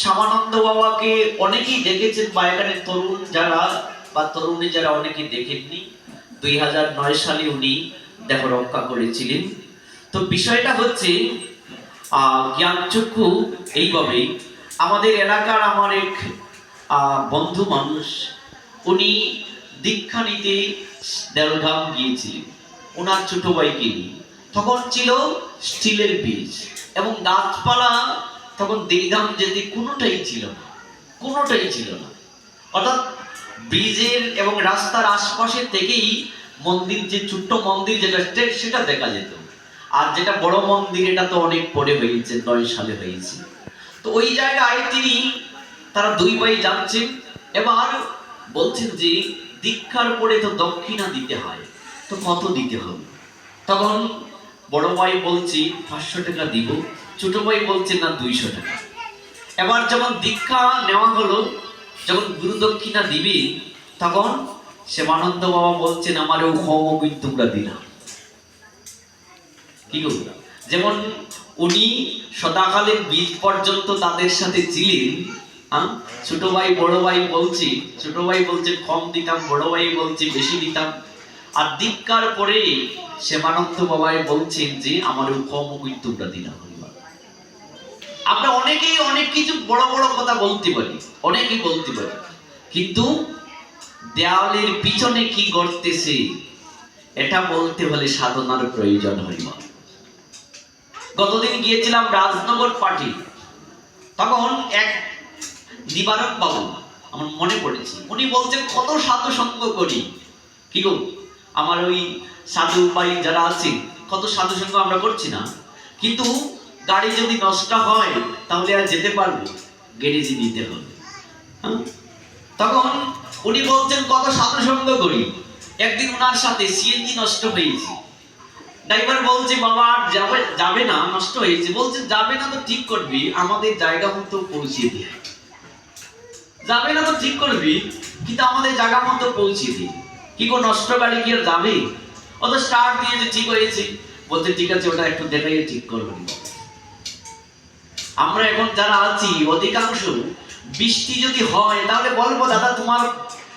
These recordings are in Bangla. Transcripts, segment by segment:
শ্যামানন্দ বাবাকে অনেকেই দেখেছেন বা এখানে তরুণ যারা, বা তরুণী যারা অনেকে দেখেননি। দুই হাজার নয় সালে উনি দেহ রক্ষা করেছিলেন। তো বিষয়টা হচ্ছে জ্ঞানচক্ষু এইভাবেই। আমাদের এলাকার আমার এক বন্ধু মানুষ, উনি দীক্ষা নিতে দেলগাম গিয়েছিলেন। ওনার ছোট ভাইকে তখন ছিল স্টিলের বীজ এবং গাছপালা তখন দিলগাম যেতে কোনোটাই ছিল না, কোনোটাই ছিল না। অর্থাৎ ব্রিজের এবং রাস্তার আশপাশে থেকেই মন্দির, যে ছোট্ট মন্দির যেটা সেটা দেখা যেত। আর যেটা বড় মন্দির, এটা তো অনেক পরে হয়েছে, নয় সালে হয়েছে। তো ওই জায়গায় তিনি, তারা দুই ভাই যাচ্ছেন, এবার বলছেন যে, দীক্ষার পরে তো দক্ষিণা দিতে হয়, তো কত দিতে হবে? তখন বড় ভাই বলছি, পাঁচশো টাকা দিব। ছোট ভাই বলছেন না দুইশো টাকা। এবার যখন দীক্ষা নেওয়া হলো, যখন গুরু দক্ষিণা দিবি, তখন শ্যামানন্দ বাবা বলছেন আমার ও তোমরা দিলাম কি যেমন উনি সদাকালের বীজ পর্যন্ত তাদের সাথে ছিলেন হ্যাঁ? ছোট ভাই, বড় ভাই বলছি, ছোট ভাই বলছে, কম দিতাম, বড় ভাই বলছে, বেশি দিতাম। আর দীক্ষার পরে শ্যামানন্দ বাবাই বলছেন যে আমার কম তোমরা দিলাম আমরা অনেকেই অনেক কিছু বড় বড় কথা বলতে পারি, অনেকেই বলতে পারি। কিন্তু দেওয়ালের পিছনে কি ঘটতেছে, এটা বলতে হলে সাধনার প্রয়োজন হইবা গতদিন গিয়েছিলাম রাজনগর পার্টি তখন এক নিবারক বাবু, আমার মনে পড়েছে, উনি বলছেন, কত সাধু সঙ্গ করি। কি গো, আমার ওই সাধু ভাই যারা আছে কত সাধু সঙ্গ আমরা করছি না। কিন্তু গাড়ি যদি নষ্ট হয়, তাহলে আর যেতে পারব গ্যারেজে নিতে হবে। হ্যাঁ? তখন উনি বলছেন, কত সাধু সঙ্গ করি। একদিন ওনার সাথে সিএনজি নষ্ট হয়েছে। ড্রাইভার বলছে, বাবা, আর যাবে যাবে না, নষ্ট হয়েছে। বলছে, যাবে না তো ঠিক করবি, আমাদের জায়গা মতো পৌঁছে দিয়ে যাবে না তো ঠিক করবি, কিন্তু আমাদের জায়গা মতো পৌঁছে দিয়ে কি গো, নষ্ট গাড়ি কি আর যাবে? ও তো স্টার্ট দিয়েছে, ঠিক হয়েছে। বলছে, ঠিক আছে, ওটা একটু দেখাই ঠিক করব আমরা এখন যারা আছি, অধিকাংশ, বৃষ্টি যদি হয়, তাহলে বলব, দাদা, তোমার,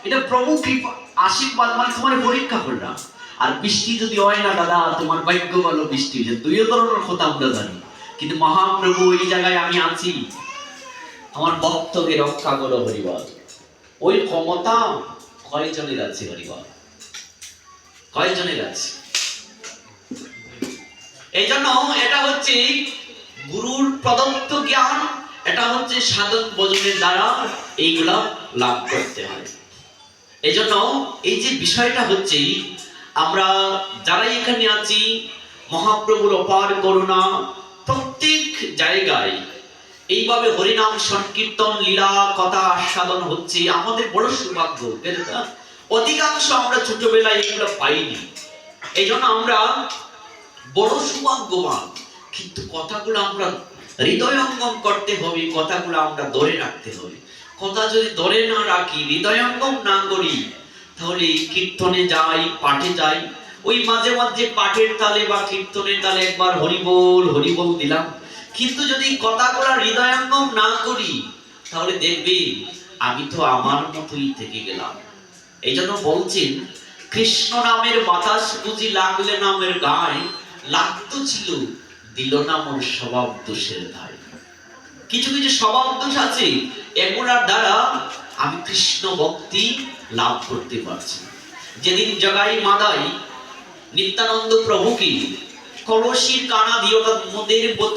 এটা প্রভু কৃপা, আশীর্বাদ মানে তোমার পরীক্ষা করলাম। আর বৃষ্টি যদি হয় না, দাদা, তোমার ভাগ্য ভালো বৃষ্টি হয়েছে। দুই ধরনের কথা আমরা জানি। কিন্তু মহাপ্রভু এই জায়গায় আমি আছি। আমার ভক্তকে রক্ষা করো, হরিবল। ওই ক্ষমতা কয়জনের আছে, হরিবল? কয়জনের আছে? এই জন্য এটা হচ্ছে গুরুর প্রদত্ত জ্ঞান, এটা হচ্ছে সাধন বজনের দ্বারা এইগুলা লাভ করতে হয়। এই জন্য এই যে বিষয়টা হচ্ছে, আমরা যারা এখানে আছি, মহাপ্রভুর অপার করুণা প্রত্যেক জায়গায় এইভাবে হরিনাম, সংকীর্তন, লীলা, কথা আস্বাদন হচ্ছে, আমাদের বড় সৌভাগ্য অধিকাংশ আমরা ছোটবেলায় এগুলো পাইনি। এই জন্য আমরা বড় সৌভাগ্যবান। কিন্তু কথাগুলো আমরা হৃদয়ঙ্গম করতে হবে, কথাগুলো আমরা ধরে রাখতে হবে। কথা যদি ধরে না রাখি হৃদয়ঙ্গম না করি, তাহলে কীর্তনে যাই, পাঠে যাই, ওই মাঝে মাঝে পাঠের তালে বা কীর্তনের তালে একবার হরিবোল হরিবোল দিলাম। কিন্তু যদি কথাগুলো হৃদয়ঙ্গম না করি, তাহলে দেখবে আমি তো আমার মতোই থেকে গেলাম। এই জন্য বলছেন, কৃষ্ণ নামের বাতাস বুঝি লাগলে নামের গায়ে, লাগতো ছিল দিল না মোর স্বভাব দোষের দায় কিছু কিছু স্বভাব দোষ আছে, এগুলার দ্বারা আমি কৃষ্ণ ভক্তি লাভ করতে পারছি। যেদিন জগাই মাদাই নিত্যানন্দ প্রভুকে কলসির কানা দিয়ে অর্থাৎ